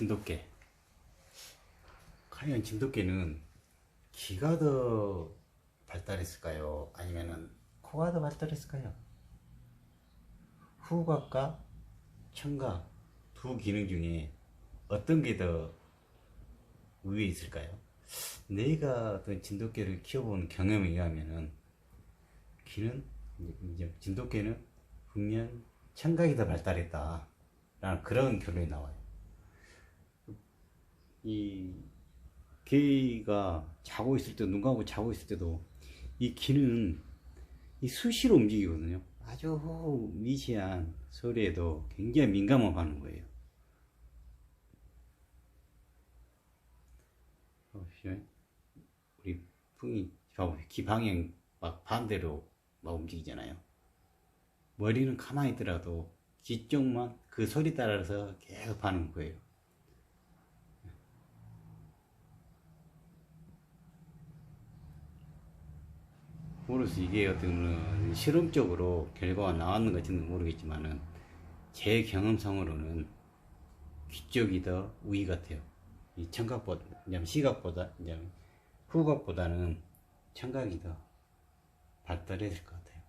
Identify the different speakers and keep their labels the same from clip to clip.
Speaker 1: 진돗개. 과연 진돗개는 귀가 더 발달했을까요? 아니면은 코가 더 발달했을까요? 후각과 청각 두 기능 중에 어떤 게 더 위에 있을까요? 내가 어떤 진돗개를 키워본 경험에 의하면은 귀는 이제 진돗개는 분명 청각이 더 발달했다 라는 그런 결론이 나와요 이 개가 자고 있을 때, 눈 감고 자고 있을 때도 이 귀는 이 수시로 움직이거든요. 아주 미세한 소리에도 굉장히 민감하는 거예요. 보시면 어, 우리 풍이. 귀 방향 막 반대로 막 움직이잖아요. 머리는 가만히 있더라도 귀 쪽만 그 소리 따라서 계속 하는 거예요. 모르겠어 이게 어떻게 보면 실험적으로 결과가 나왔는 건지는 모르겠지만은 제 경험상으로는 귀 쪽이 더 우위 같아요. 이 청각보다, 시각보다, 후각보다는 청각이 더 발달했을 것 같아요.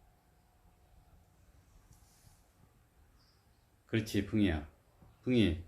Speaker 1: 그렇지, 풍이야. 풍이,